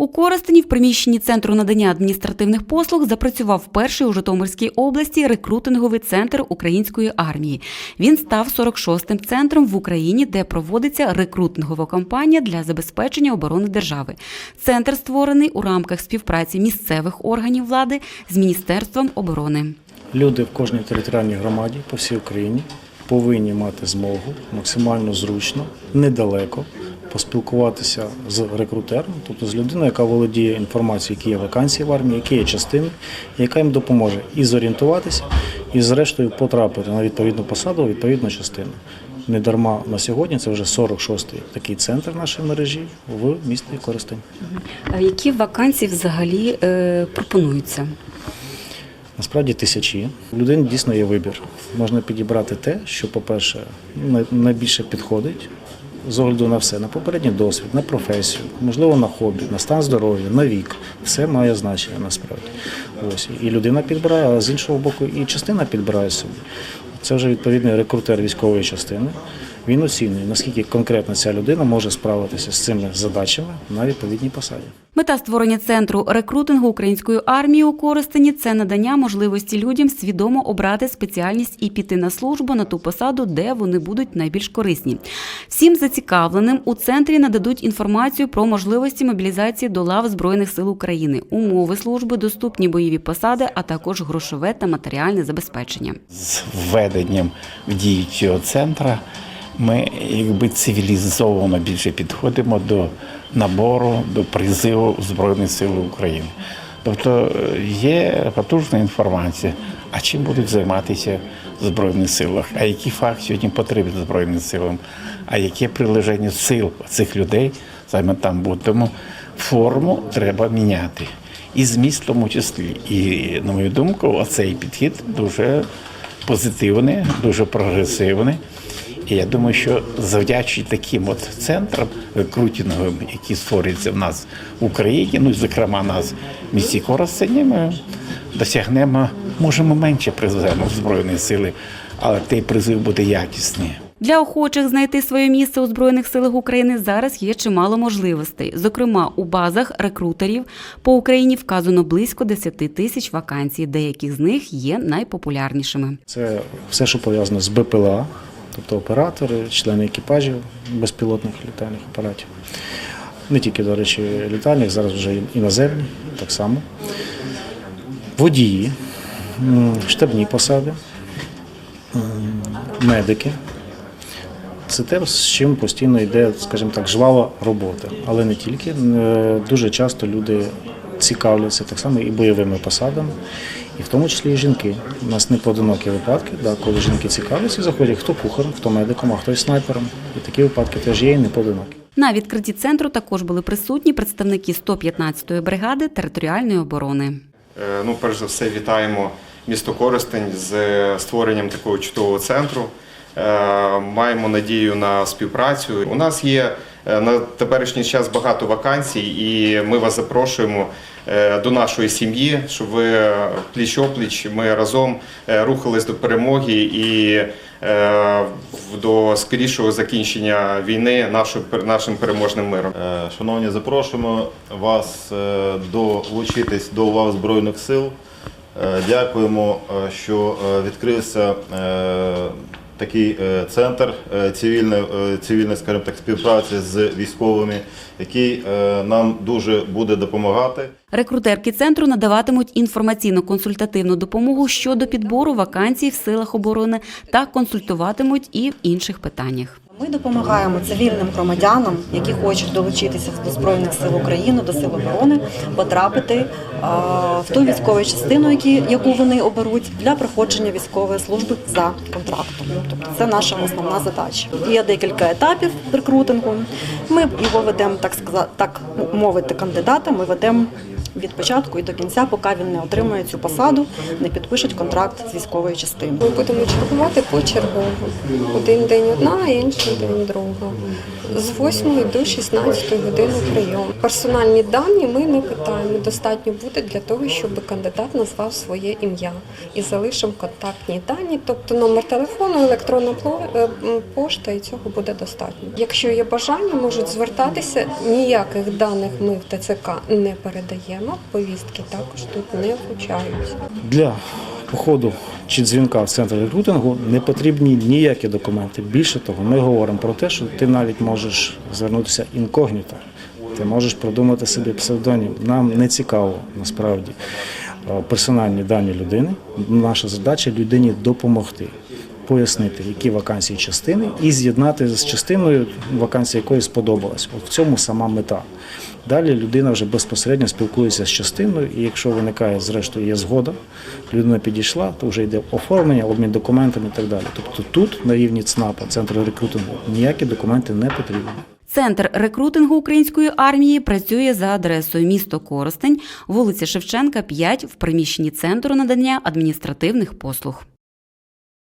У Коростені в приміщенні Центру надання адміністративних послуг запрацював перший у Житомирській області рекрутинговий центр української армії. Він став 46-м центром в Україні, де проводиться рекрутингова кампанія для забезпечення оборони держави. Центр створений у рамках співпраці місцевих органів влади з Міністерством оборони. Люди в кожній територіальній громаді по всій Україні повинні мати змогу максимально зручно, недалеко поспілкуватися з рекрутером, тобто з людиною, яка володіє інформацією, які є вакансії в армії, які є частини, яка їм допоможе і зорієнтуватися, і зрештою потрапити на відповідну посаду, відповідну частину. Недарма на сьогодні це вже 46-й такий центр нашої мережі в місті Коростень. Які вакансії взагалі е, пропонуються? Насправді тисячі. У людини дійсно є вибір. Можна підібрати те, що, по-перше, найбільше підходить з огляду на все, на попередній досвід, на професію, можливо, на хобі, на стан здоров'я, на вік. Все має значення насправді. Ось. І людина підбирає, а з іншого боку, і частина підбирає собі. Це вже відповідний рекрутер військової частини. Він оцінює, наскільки конкретно ця людина може справитися з цими задачами на відповідній посаді. Мета створення центру рекрутингу української армії у Коростені це надання можливості людям свідомо обрати спеціальність і піти на службу на ту посаду, де вони будуть найбільш корисні. Всім зацікавленим у центрі нададуть інформацію про можливості мобілізації до лав Збройних сил України, умови служби, доступні бойові посади, а також грошове та матеріальне забезпечення. з введенням в дію цього центру ми якби цивілізовано більше підходимо до набору, до призиву в Збройні Сили України. Тобто е, є потужна інформація, а чим будуть займатися в Збройних силах, а які факт сьогодні потрібні Збройним силам, а яке прилеження сил цих людей саме там буде. Тому форму треба міняти. І зміст в тому числі. І, на мою думку, оцей підхід дуже позитивний, дуже прогресивний. І я думаю, що завдячуючи таким от центрам рекрутинговим, які створюються в нас в Україні, ну і зокрема нас в місті Коростені, ми досягнемо, можемо менше призвемо в Збройні сили, але той призив буде якісний. Для охочих знайти своє місце у Збройних силах України зараз є чимало можливостей. Зокрема, у базах рекрутерів по Україні вказано близько 10 тисяч вакансій, деякі з них є найпопулярнішими. Це все, що пов'язано з БПЛА, тобто оператори, члени екіпажів безпілотних літальних апаратів. Не тільки, до речі, літальних, зараз вже і наземні, так само. Водії, штабні посади, медики. Це те, з чим постійно йде, скажімо так, жвава робота. Але не тільки. Е, Дуже часто люди цікавляться так само і бойовими посадами, і в тому числі і жінки. У нас не поодинокі випадки, да, коли жінки цікавляться і заходять хто кухарем, хто медиком, а хто снайпером. І такі випадки теж є і не поодинокі. На відкритті центру також були присутні представники 115-ї бригади територіальної оборони. Е, Ну, перш за все, вітаємо місто Коростень з створенням такого чудового центру. Е, Маємо надію на співпрацю. У нас є е, на теперішній час багато вакансій, і ми вас запрошуємо е, до нашої сім'ї, щоб ви пліч-опліч ми разом е, рухались до перемоги і е, до скорішого закінчення війни нашим переможним миром. Е, Шановні, запрошуємо вас е, долучитись до лав Збройних сил. Е, Дякуємо, е, що е, відкрився е, такий е, центр е, цивільної, е, цивільної скажімо так, співпраці з військовими, який е, нам дуже буде допомагати. Рекрутерки центру надаватимуть інформаційно-консультативну допомогу щодо підбору вакансій в силах оборони та консультуватимуть і в інших питаннях. Ми допомагаємо цивільним громадянам, які хочуть долучитися до Збройних сил України, до сил оборони, потрапити в ту військову частину, яку вони оберуть для проходження військової служби за контрактом. Тобто це наша основна задача. Є декілька етапів рекрутингу. Ми його ведемо, так сказати, так мовити, кандидата. Ми ведемо від початку і до кінця, поки він не отримує цю посаду, не підпишуть контракт з військовою частиною. Ми будемо чергувати почергово. Один день одна, інший день друга. З 8 до 16 години прийом. Персональні дані ми не питаємо. Достатньо буде для того, щоб кандидат назвав своє ім'я і залишив контактні дані, тобто номер телефону, електронна е, пошта, і цього буде достатньо. Якщо є бажання, можуть звертатися. Ніяких даних ми в ТЦК не передаємо. Повістки також тут не вручаються. Для походу чи дзвінка в центр рекрутингу не потрібні ніякі документи. Більше того, ми говоримо про те, що ти навіть можеш звернутися інкогніто. Ти можеш продумати собі псевдонім. Нам не цікаво насправді е, персональні дані людини. Наша задача людині допомогти. Пояснити, які вакансії частини, і з'єднати з частиною, вакансія якої сподобалась. От в цьому сама мета. Далі людина вже безпосередньо спілкується з частиною, і якщо виникає, зрештою, є згода, людина підійшла, то вже йде оформлення, обмін документами і так далі. Тобто тут, на рівні ЦНАПа, центру рекрутингу, ніякі документи не потрібні. Центр рекрутингу української армії працює за адресою місто Коростень, вулиця Шевченка, 5 в приміщенні центру надання адміністративних послуг.